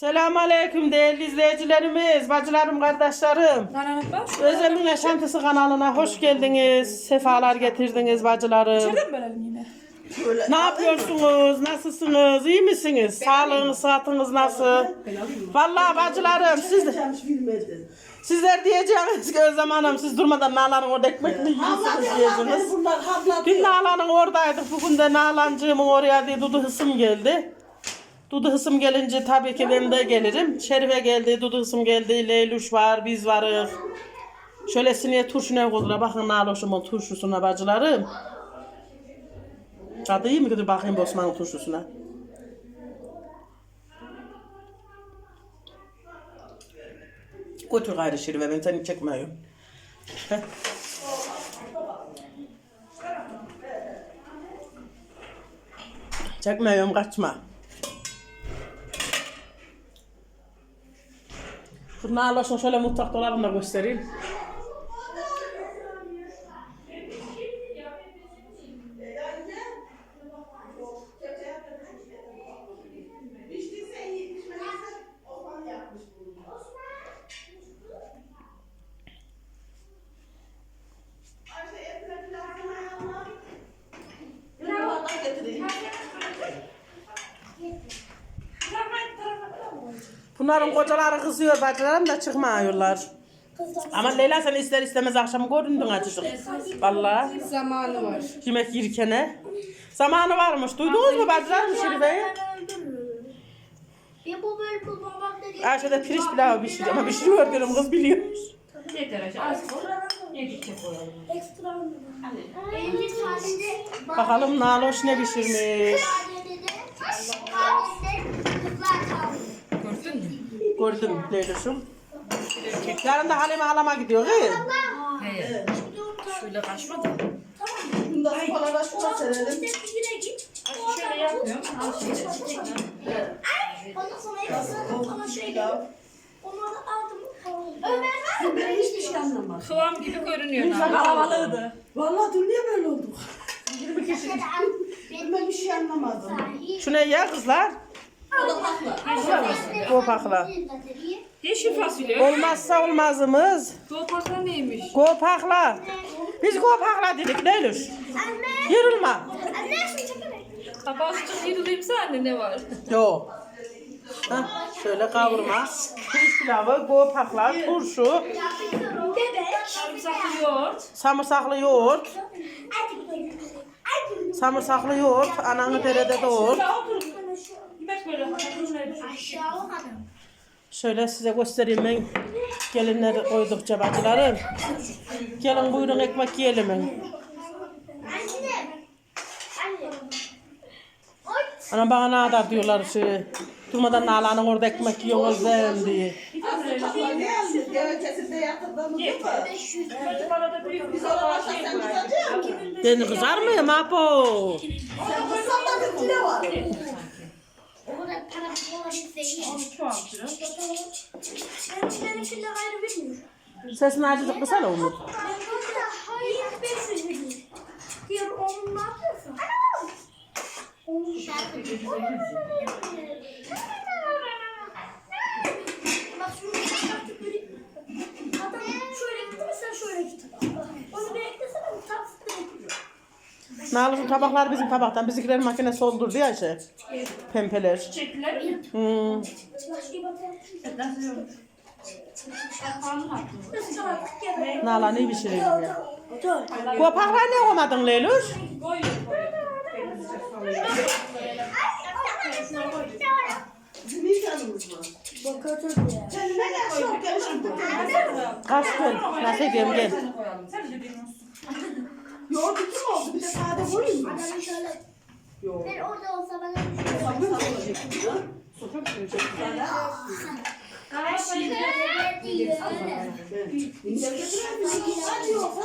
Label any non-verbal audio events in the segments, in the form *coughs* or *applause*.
Selamun Aleyküm değerli izleyicilerimiz, bacılarım, kardeşlerim. Özlem'in Yaşantısı kanalına hoş geldiniz. Sefalar getirdiniz bacılarım. Şöyle mi bölelim yine? Ne yapıyorsunuz? Nasılsınız? İyi misiniz? Sağlığınız, sıhhatınız nasıl? Vallahi bacılarım siz sizler diyeceğiniz ki Özlem Hanım siz durmadan Nalan'ın orada ekmek mi yiyorsunuz habla Dün Nalan'ın oradaydık. Bugün de Nalan'cığımın oraya diye Dudu Hısım geldi. Dudu Hısım gelince tabii ki ben de gelirim. Şerife geldi, Dudu Hısım geldi, Leyluş var, biz varız. Şöyle sineye turşu ne koydular. Bakın Naloş'umun turşusuna bacılarım. Tadı iyi mi gidiyor bakayım bu Osman'ın turşusuna. Götür gayrı Şerife ben seni çekmiyorum. Çekmiyorum kaçma. Şu Naloş'un şöyle mutfak dolabını da göstereyim. Bunların kocaları kızıyor bacılarım da çıkmıyorlar. Ama Leyla sen ister istemez akşam göründün acıcık. Vallahi Zamanı var. yemek yerken. Zamanı varmış. Duydunuz mu bacılarım Şerife'yi? Ya bu böyle bulmamak dedi. Ayşe pirinç pilavı pişiriyor ama pişiriyor diyorum kız biliyor. Yeter aşağı. Az koy. Yedikçe koyalım. Ekstra mı? Benim sadece Bakalım Naloş ne pişirmiş. Gördüm Leyla'şım. Yarın da Halime halama gidiyor. He? He. Şöyle kaçmadı. şuna serelim. Şöyle yapmıyorum. Al şöyle. Ondan sonra hepsini sonra şöyle. Onları aldım. Ömer var mı? Ben hiçbir şey anlamadım. Kıvam gibi görünüyor. Havalıdı. Vallahi dün niye böyle olduk? *laughs* Benim Ben bir şey anlamadım. Şu ne ya kızlar? Gopakla. Yeşil fasulye. Olmazsa olmazımız. Topakla neymiş? Gopakla. Biz gopakla dedik Leyluş. Anne. Yırılma. Anne şunu çekene. Sıcak yediğimse anne ne var? Yok. Hah, şöyle kavurma. Pirinç pilavı, gopakla, turşu, Bebek. Sarımsaklı yoğurt. samırsaklı yoğurt. Hadi. Samırsaklı yoğurt, ananı derede doğur. Böyle. Aşağı olmadım. Şöyle size göstereyim ben gelinleri koydukça bacılarım. Gelin buyurun ekmek yiyelim. Anne. Anne. Oy. Ana bana ne kadar diyorlar şey. Durmadan Nalan'ın orada ekmek yiyor özlem diye. Ne aldık? Gerekçesinde yatırdığımız değil mi? 500 Arada büyük bir Sonra başta sen kızacak mısın? Ben para. Benim için de gayrı bilmiyorum. Sesini acıcık kısana Umut. Ben burada hayır 500 bilmiyorum. Diğer yapıyorsun şunu çıkartıp böyle- Adam şöyle gitti mi sen şöyle git. Onu bir eklesene bu taksitleri yapıyor. Nalı şu tabaklar bizim tabaktan. Bizimkiler makine soldurdu ya şey. Pempeler. Çektiler mi? Hmm. Yiyor? Nasıl çıkarttık ya? Kopaklar ne koymadın ne bu. Kaç gel. Nasıl edeyim gel. Yoğurt kim oldu? Bir de sade koyayım mı? Ben şöyle. Yok. Ben orada olsa bana Sabun olacak ya. Şöyle diyor. İnce getirir misin? Hadi yoksa.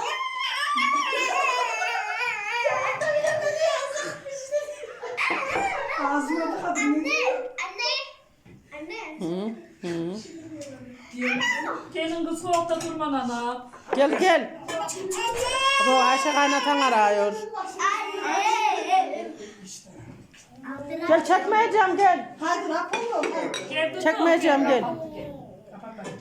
Ağzına da kadın. Anne, anne, anne. Hı, hı. Senin kız soğukta durman ana. Gel gel. Bu Ayşe kaynatan arıyor. Gel çekmeyeceğim gel. Hadi rapor. Çekmeyeceğim gel.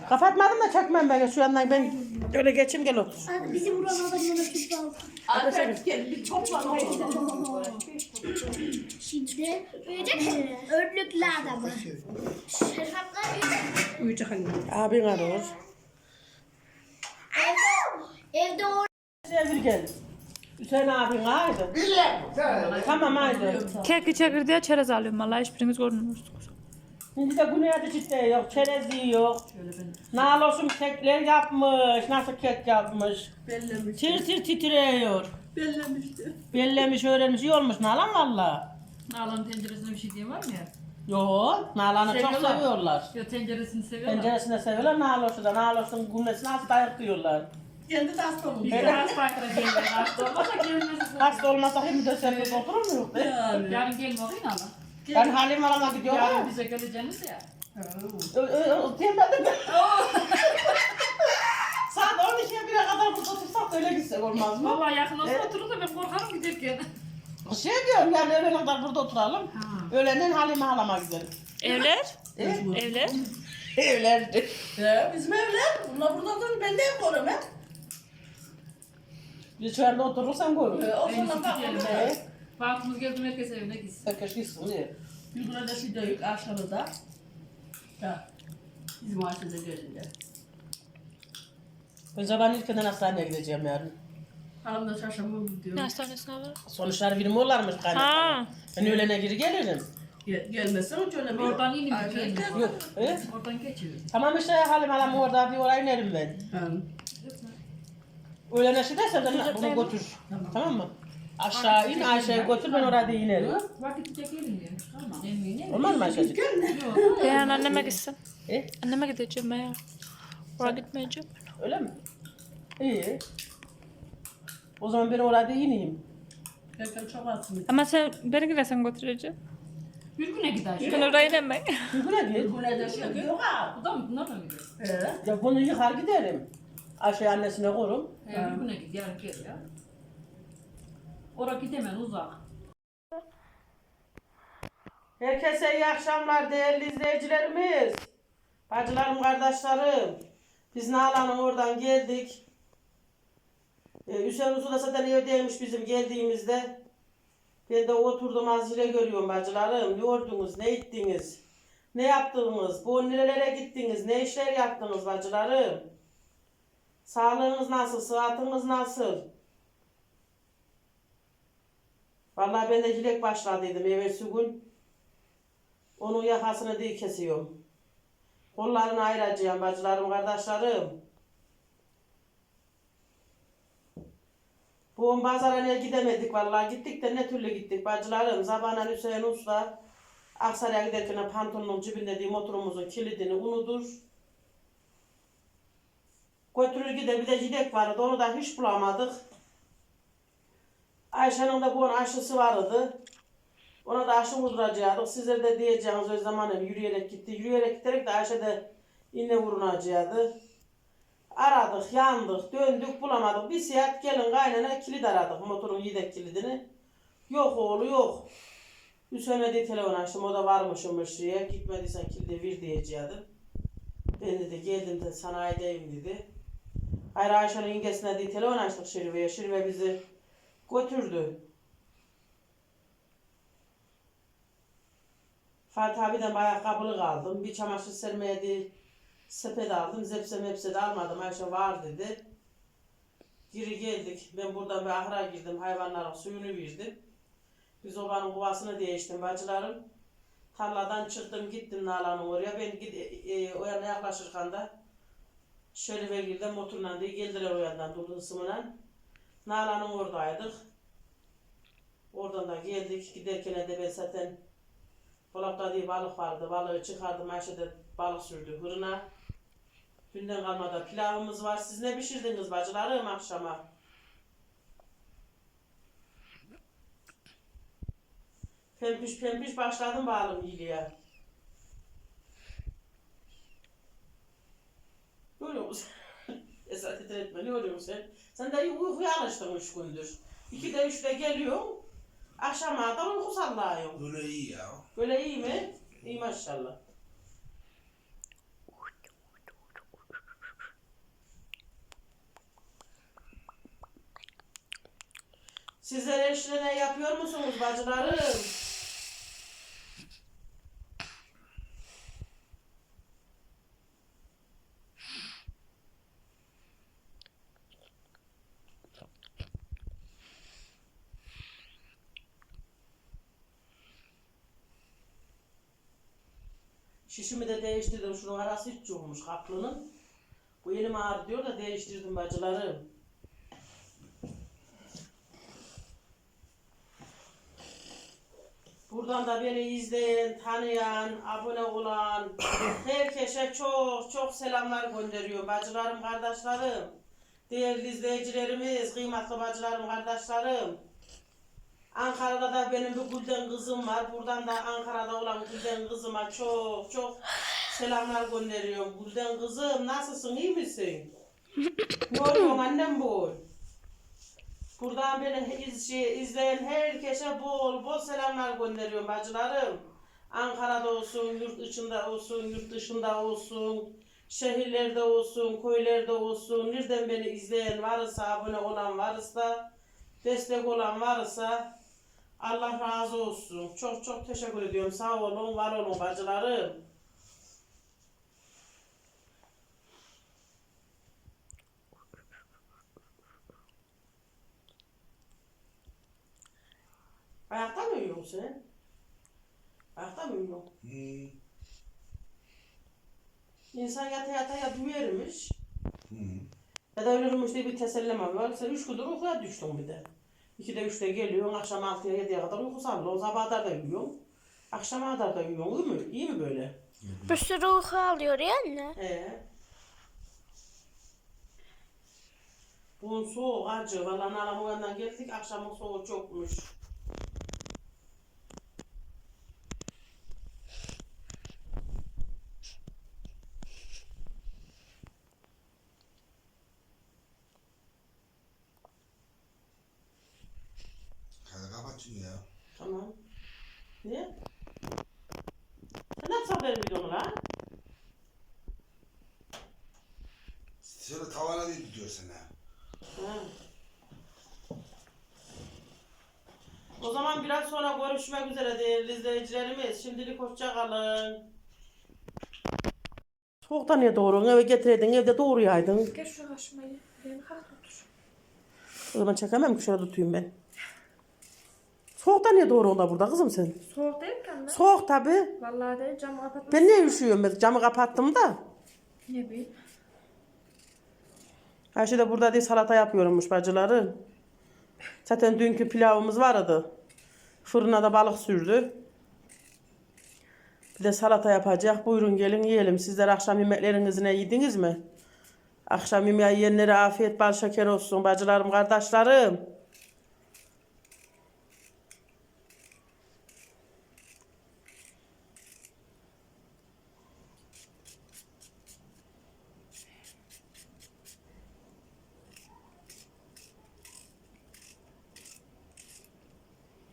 Kapatmadım da çekmem ben şu yandan ben öyle geçeyim gel otur. Hadi bizi vuran adamlara tüp al. Alper gel bir topla. Şimdi önlüklü adamı. Şerhatlar Uyuyacak anne. Abin arıyor. Evde o Sevgili gel. Hüseyin abin haydi. Tamam haydi. Keki çekirdeği çerez alıyorum valla hiçbiriniz görmüyorsunuz. Şimdi de güney adı ciddi yok, çerezi yok. Naloşum kekler yapmış, nasıl kek yapmış. Bellemiş. Tir tir titriyor. Bellemişti. Bellemiş, öğrenmiş, iyi olmuş Nalan valla. Nalan'ın tenceresinde bir şey diyen var mı ya? Yo, Nalan'ı çok Seviyorlar. seviyorlar. Ya tenceresini seviyorlar. Penceresinde seviyorlar, Naloş'u da. Naloş'un günnesi nasıl dayak diyorlar. Kendi de hasta olmuş. Bir de hastaydıra geldi. Hasta olmasa gelmesi. Hasta olmasa hem de sefer oturur mu yok be? Yani. Yarın gelme bakayım Nalan. Ben halim alama gidiyorum. Yarın bize geleceğiniz ya. Ben. *laughs* Saat 12'ye 1'e kadar burada otursak öyle gitsek olmaz mı? Vallahi yakın olsa oturur da ben korkarım giderken. Şey diyorum yani öğlene kadar burada oturalım. Öğlenen halime halama gidelim. Evler? Evler? Evlerdi. Ya bizim evler. Bunlar burada durun ben de hep korum he. Şu anda oturursan görürüz. Ee, O zaman iyisi bak gidelim. onu Evet. Vaktimız geldi herkes evine gitsin. Herkes gitsin diye. Yukarıda de yok aşağıda. Ya. Bizim aşağıda görünce. Ben sabahın ilkinden hastaneye gideceğim yarın. Hanım da şaşırmam gidiyor. Ne hastanesine var? Sonuçlar birim olarmış kaynaklar. Ha. Ben öğlene geri gelirim. Gel, gelmezsen hiç Oradan ineyim Aşağı bir gel. Yok. Oradan geçiyor. Tamam işte halim halam orada bir oraya inerim ben. Ha. Öğlene şey dersen de bunu götür. Tamam mı? Aşağı in Ayşe'yi götür ben orada inerim. Vakit gelin diyor. Tamam. Olmaz mı Ayşe'cik? Ben anneme gitsin. E? Anneme gideceğim ben ya. Oraya gitmeyeceğim. Öyle mi? İyi. O zaman ben orada ineyim. Belki çok atsın. Ama sen beni gidersen götüreceğim. Bir güne gider. Ben oraya inemem. Güne git. Bu ne de şey yok ha. Bu da mı? Bunlar mı gidiyor? Ee, Ya bunu yıkar giderim. Ayşe annesine korum. He, bir güne git. Yarın gel ya. Oraya gidemem uzak. Herkese iyi akşamlar değerli izleyicilerimiz. Bacılarım, kardeşlerim. Biz Nalan'ın oradan geldik. Ee, Hüseyin Usta da zaten evdeymiş bizim geldiğimizde. Ben de oturdum azile görüyorum bacılarım. Ne ordunuz, ne ettiniz, ne yaptınız, bu nerelere gittiniz, ne işler yaptınız bacılarım. Sağlığınız nasıl, sıhhatiniz nasıl? Vallahi ben de hilek başladıydım evvelsi gün. Onun yakasını değil kesiyorum. Kollarını ayıracağım bacılarım, kardeşlerim. Bu pazara ne gidemedik vallahi. Gittik de ne türlü gittik bacılarım. Zabana Hüseyin Usta Aksaray'a giderken pantolonun cebinde diye motorumuzun kilidini unutur. Götürür gider bir de gidek vardı onu da hiç bulamadık. Ayşe'nin de bunun aşısı vardı. Ona da aşı vurduracaktık. Sizler de diyeceğiniz o zaman yürüyerek gitti. Yürüyerek giderek de Ayşe de iğne vurunacaktı. Aradık, yandık, döndük, bulamadık. Bir saat gelin kaynana kilit aradık. Motorun yedek kilidini. Yok oğlu yok. Hüseyin'e de telefon açtım. O da varmışmış diye. Gitmediysen kilidi ver diyecektim. Ben dedi geldim de sanayideyim dedi. Hayır Ayşe'nin yengesine de telefon açtık Şerive'ye. Şerive bizi götürdü. Fatih abiden bayağı kabılı kaldım. Bir çamaşır sermeye de sepet aldım. Zepse mepse de almadım. Ayşe var dedi. Geri geldik. Ben buradan bir ahıra girdim. Hayvanların suyunu verdim. Biz obanın kovasını değiştim bacılarım. Tarladan çıktım gittim Nalan'ın oraya. Ben gid e, e, o yana yaklaşırken de Şerife girdim motorla diye geldiler o yandan durdu ısımına. Nalan'ın oradaydık. Oradan da geldik. Giderken de ben zaten dolapta diye balık vardı. Balığı çıkardım. Ayşe de balık sürdü fırına. Dünden kalmada pilavımız var. Siz ne pişirdiniz bacılarım akşama? Pempiş pempiş başladım bağlım yiliye. Görüyor musun? *laughs* Esra titretme ne oluyor sen? Sen de uykuya alıştın üç gündür. İki de üçte geliyorsun. Akşama kadar uyku sallıyorsun. Böyle iyi ya. Böyle iyi mi? İyi maşallah. Sizler eşlere yapıyor musunuz bacılarım? Şişimi de değiştirdim. Şunun arası hiç yokmuş kaplının. Bu elim ağrı diyor da değiştirdim bacılarım. Buradan da beni izleyen, tanıyan, abone olan *coughs* herkese çok çok selamlar gönderiyorum. Bacılarım, kardeşlerim, değerli izleyicilerimiz, kıymetli bacılarım, kardeşlerim. Ankara'da da benim bir Gülden kızım var. Buradan da Ankara'da olan Gülden kızıma çok çok selamlar gönderiyorum. Gülden kızım nasılsın, iyi misin? ne oluyor annem bu? Buradan beni iz, şey, izleyen herkese bol bol selamlar gönderiyorum bacılarım. Ankara'da olsun, yurt dışında olsun, yurt dışında olsun, şehirlerde olsun, köylerde olsun. Nereden beni izleyen varsa, abone olan varsa, destek olan varsa Allah razı olsun. Çok çok teşekkür ediyorum. Sağ olun, var olun bacılarım. Ayakta mı uyuyorsun sen? Ayakta mı uyuyorsun? Hmm. İnsan yata yata ya duyarmış. Hmm. Ya da ölürmüş diye bir teselleme var. Sen üç gündür uykuya düştün bir de. İkide üçte geliyorsun, akşam altıya yediye kadar uyku sallıyorsun. Sabaha kadar da uyuyorsun. Akşama kadar da uyuyorsun. İyi mi? İyi mi böyle? Bir sürü uyku alıyor ya anne. He. Bugün soğuk, acı. Valla nalam o yandan geldik, akşamın soğuğu çokmuş. Hadi kapat şunu ya. Tamam. Ne? Haber videonu lan? Şöyle tavana değil diyorsun ha. Ha. O zaman biraz sonra görüşmek üzere değerli izleyicilerimiz. Şimdilik hoşça kalın. Soğukta niye doğruyorsun? Eve getireydin, evde doğruyaydın. Geç şu kaşmayı. Beni kalk otur. O zaman çekemem ki şöyle tutayım ben. Soğukta niye doğruyorsun da burada kızım sen? Soğuk değil mi? Soğuk tabi. Vallahi de camı kapatmış. Ben niye üşüyorum? Ben camı kapattım da. Ne bileyim. Ayşe de burada değil salata yapıyormuş bacıları. Zaten dünkü pilavımız vardı. Fırına da balık sürdü. Bir de salata yapacak. Buyurun gelin yiyelim. Sizler akşam yemeklerinizi ne yediniz mi? Akşam yemeği yiyenlere afiyet bal şeker olsun bacılarım kardeşlerim.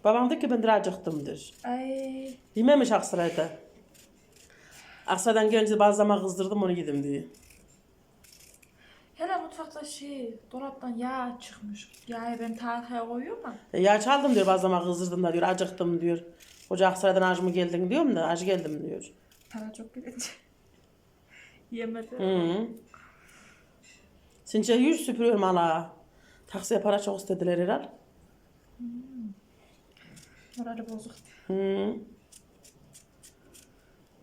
Dedi ki ben de acıktımdır. Ay. Yememiş Aksaray'da. Aksaray'dan gelince bazı zaman kızdırdım onu yedim diye. Hele mutfakta şey, dolaptan yağ çıkmış. Yağı ben tarihaya koyuyorum ama. E, yağ çaldım diyor bazı zaman kızdırdım da diyor acıktım diyor. Hoca Aksaray'dan acı mı geldin diyorum da acı geldim diyor. *laughs* Para çok gidince. Yemedi. Hı. Since yüz süpürüyorum hala. Taksiye para çok istediler herhal. Morali bozuk. Hı.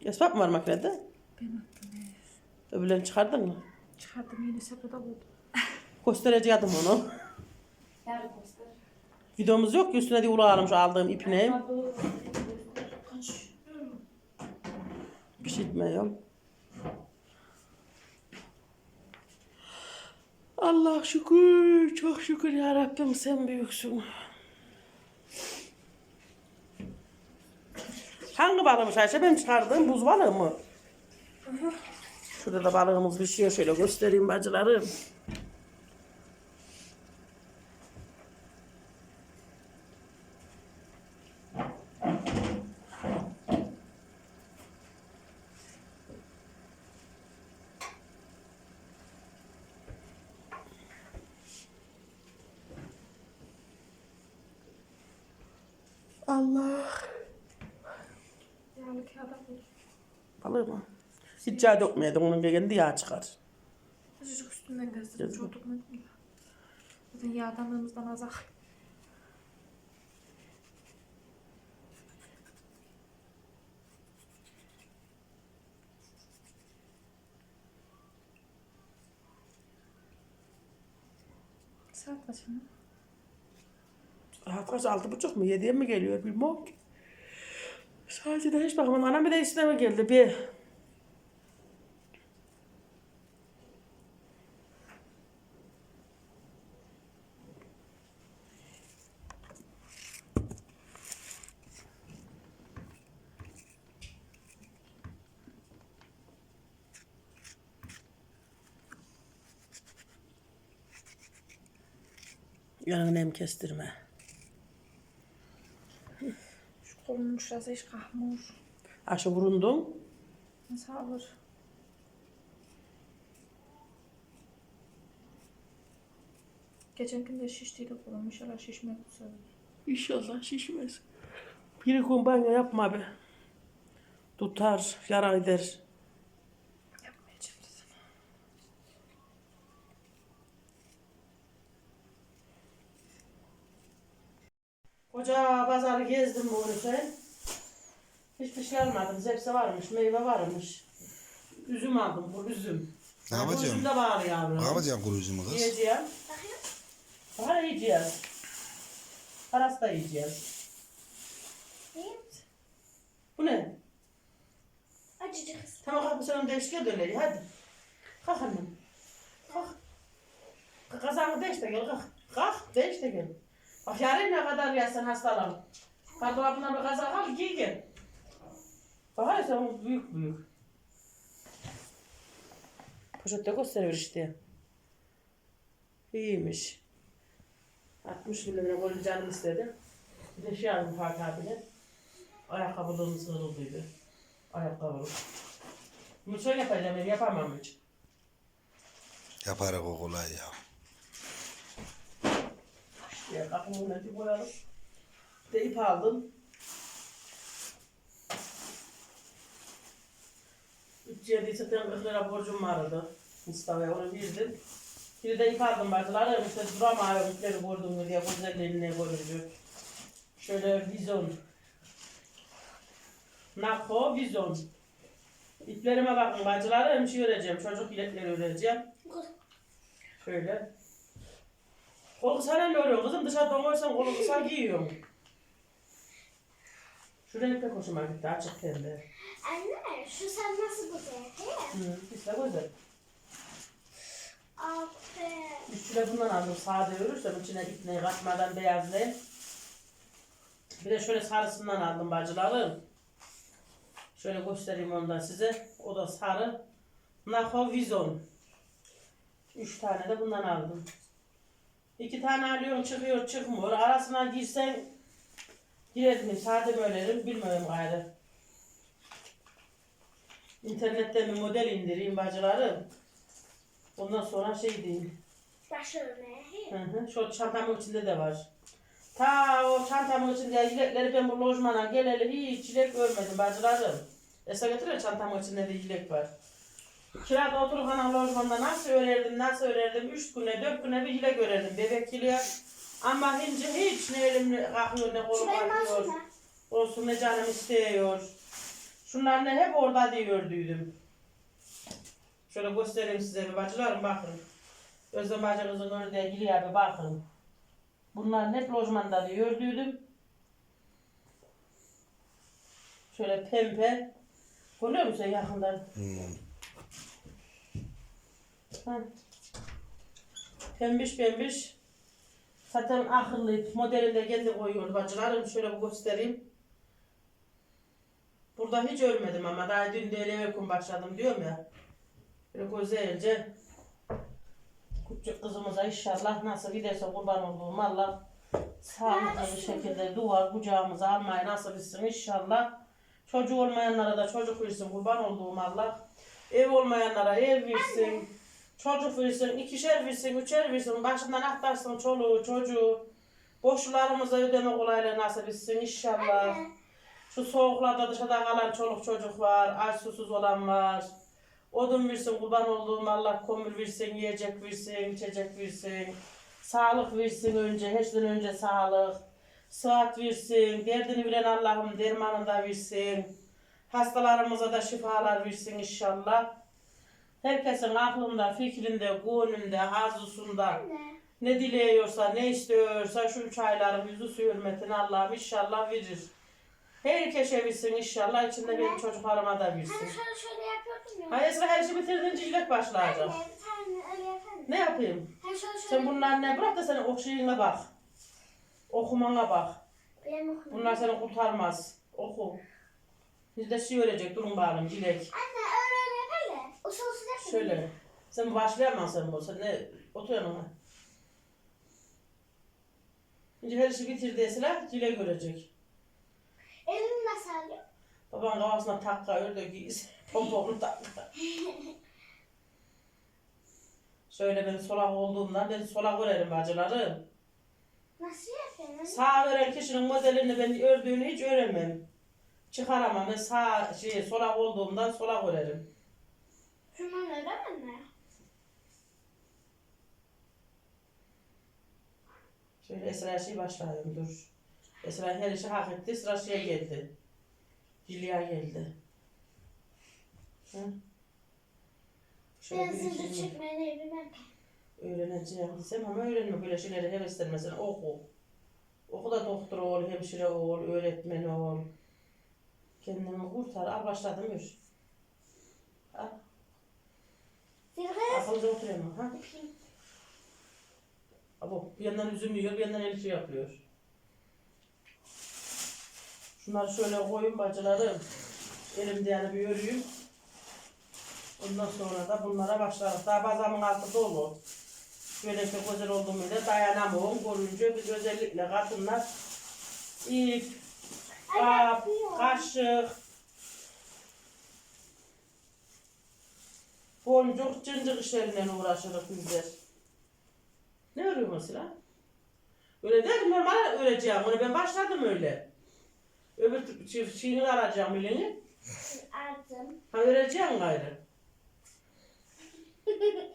Esbab mı var makinede? Ben attım. Öbürlerini çıkardın mı? Çıkardım yeni sepete koydum. *laughs* Göstereceğim onu. Videomuz yok ki üstüne de ulağalım şu aldığım ipine. Bir şey etmiyorum. Allah şükür, çok şükür ya Rabbim sen büyüksün. Hangi balığmış Ayşe? Benim çıkardığım buz balığı mı? Şurada da balığımız pişiyor. Şöyle göstereyim bacılarım. Allah. Yağlı kağıda koy. Balığı mı? Hiç yağ dökmeyedim onun kendi yağ çıkar. Azıcık üstünden gezdirdim. Gezdir. Çok dokunmadım ya. Zaten yağdanlığımızdan azak. Saat kaç şimdi? Saat kaç? Altı buçuk mu? Yediye mi geliyor? Bilmem ki. Sadece de hiç bakmam. Anam bir de isteme geldi. Bir. Yanına nem kestirme. Şu kolumun şurası hiç kalkmıyor. Aşı vurundun. Nasıl alır? Geçen gün de şiştiydi kolum. İnşallah şişmez bu sefer. İnşallah şişmez. Bir gün banyo yapma be. Tutar, yara eder. Pazarı gezdim bu sen. Hiçbir şey almadım. Zepse varmış, meyve varmış. Üzüm aldım, bu üzüm. Ne bu yapacağım? Üzüm de var yavrum. Ne yapacağım kuru üzümü kız? Yiyeceğim. Para yiyeceğiz. Parası da yiyeceğiz. Bu ne? Acıcık. Tamam kalk sen onu değişik dönelim hadi. Kalk annem. Kalk. Kalk kazanı değiş de gel kalk. Kalk değiş de gel. Bak yarın ne kadar yersen hastalan. Kardolabından bir kazak al giy gel. Bak sen büyük büyük. Poşette gösteriyor işte. İyiymiş. 60 milimine böyle canım istedi. Bir de şey aldım Fatih abine. Ayakkabılığımız kırıldıydı. Ayakkabılık. Şöyle yapacağım yapamam hiç. Yaparak o kolay ya. Kapımın önüne koyalım. Bir de ip aldım. Üç yedi zaten 40 lira borcum vardı. Mustafa'ya onu verdim. Bir de ip aldım bacılarım işte duramıyorum ipleri vurdum diye güzelliğine görünce. Şöyle vizon. Nako vizon. İplerime bakın bacılarım şey öreceğim. Çocuk biletleri öreceğim. Şöyle. Kol kısa ne örüyorsun kızım? Dışarıdan koysan kolu kısa *laughs* giyiyorum. Şu renk pek hoşuma gitti. Açık pembe. Anne şu sen nasıl güzel değil mi? Hı, işte güzel. Aferin. Kilo bundan aldım. Sade örürsem içine ipneyi katmadan beyazlayayım. Bir de şöyle sarısından aldım bacılarım. Şöyle göstereyim onu da size. O da sarı. Nako Vizon. Üç tane de bundan aldım. İki tane alıyorum çıkıyor çıkmıyor. Arasına girsen girer mi? Sade mi ölerim bilmiyorum gayrı. İnternetten bir model indireyim bacılarım. Ondan sonra şey diyeyim. Baş örneği. Hı hı. Şu çantamın içinde de var. Ta o çantamın içinde yilekleri ben bu lojmana geleli hiç yilek görmedim bacılarım. Esa götürüyor çantamın içinde de yilek var. Kirada otururken lojmanda nasıl örerdim, nasıl örerdim, üç güne, dört güne bir yilek örerdim, bebek yileği. Ama hinci hiç ne elim kalkıyor ne kolum kalkıyor. Olsun ne canım istiyor. Şunlar ne hep orada diye ördüydüm. Şöyle göstereyim size bir bacılarım bakın. Özlem bacımızın ördüğü giliyor bir bakın. Bunlar hep lojmanda diye ördüydüm. Şöyle pembe. Görüyor musun yakından? Hmm. Ha. Pembiş pembiş. Zaten akıllı modelinde kendi koyuyordu bacılarım. Şöyle bir göstereyim. Burada hiç örmedim ama daha dün de evvelkum başladım diyorum ya. Böyle güzelce küçük kızımıza inşallah nasıl giderse kurban olduğum Allah sağlıklı bir şekilde duvar kucağımıza almayı nasip etsin inşallah. Çocuğu olmayanlara da çocuk versin kurban olduğum Allah. Ev olmayanlara ev versin. Çocuk versin, ikişer versin, üçer versin. Başından aktarsın çoluğu, çocuğu. Boşlarımıza ödeme kolaylığı nasip etsin inşallah. Şu soğuklarda dışarıda kalan çoluk çocuk var, aç susuz olan var. Odun versin, kurban olduğum Allah kömür versin, yiyecek versin, içecek versin. Sağlık versin önce, her şeyden önce sağlık. Sıhhat versin, derdini bilen Allah'ım dermanını da versin. Hastalarımıza da şifalar versin inşallah. Herkesin aklında, fikrinde, gönlünde, arzusunda ne dileyiyorsa, ne istiyorsa şu üç ayların yüzü su hürmetine Allah'ım inşallah verir. Herkese versin inşallah, içinde benim çocuklarıma da versin. Hani şöyle şöyle yapıyordum ya. Hayır Esra her işi bitirdince ilek başlayacak. Anne öyle yapalım. Ne yapayım? Hani şöyle şöyle. Sen bunlar ne bırak da senin okşayına bak. Okumana bak. Bunlar seni kurtarmaz. Oku. Bir de şey öğrenecek durun bakalım dilek. Anne öyle öyle yapalım. O sosu da Şöyle. Sen başlayamazsın bu. Sen ne? Otur yanıma. Şimdi her işi bitirdi Esra dilek görecek. Elini nasıl alıyor? Baban kafasına takka ördü giyiz. Pomponu takka. *laughs* Şöyle ben solak olduğumdan ben solak örerim bacılarım. Nasıl yapıyorsun? Sağ ören kişinin modelini ben ördüğünü hiç öremem. Çıkaramam. Ben sağ şey solak olduğumdan solak örerim. Şundan öyle mi? Şöyle Esra şey başlayalım dur. Esra her işi hak etti. Sıra şeye geldi. Hülya geldi. Hı? Şöyle Ben bir sizi işini çekmeyi bilmem. öğreneceğim desem ama öğrenme böyle şeyleri heveslenmesin. Oku. Oku da doktor ol, hemşire ol, öğretmen ol. Kendini kurtar. Al başladım yürü. Al. Zirve Akıllıca oturuyorum. Ha? Abo, bir yandan üzüm yiyor, bir yandan el şey yapıyor. Şunları şöyle koyun bacılarım. Elimde yani bir örüyüm. Ondan sonra da bunlara başlarız. Daha bazamın altı dolu. Böyle işte güzel olduğumuyla dayanamıyorum. Görünce biz özellikle kadınlar ip, kap, kaşık, boncuk, cıncık işleriyle uğraşırız bizler. Ne örüyor mesela? Öyle değil mi? Normal öreceğim. Onu ben başladım öyle. Öbür şeyini alacağım elini. aldım. Ha öreceğim gayrı.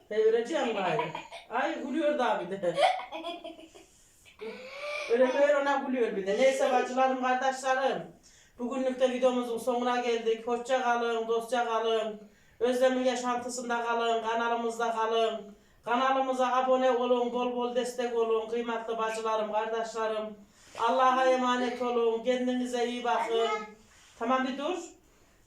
He öreceğim gayrı. Ay gülüyor da bir de. Öyle böyle ona gülüyor bir de. Neyse bacılarım, kardeşlerim. Bugünlük de videomuzun sonuna geldik. Hoşça kalın, dostça kalın. Özlem'in yaşantısında kalın, kanalımızda kalın. Kanalımıza abone olun, bol bol destek olun. Kıymetli bacılarım, kardeşlerim. Allah'a emanet olun. Kendinize iyi bakın. Tamam bir dur.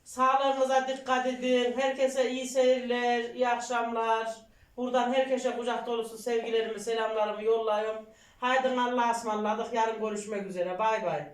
Sağlığınıza dikkat edin. Herkese iyi seyirler, iyi akşamlar. Buradan herkese kucak dolusu sevgilerimi, selamlarımı yollayayım. Haydi Allah'a ısmarladık. Yarın görüşmek üzere. Bay bay.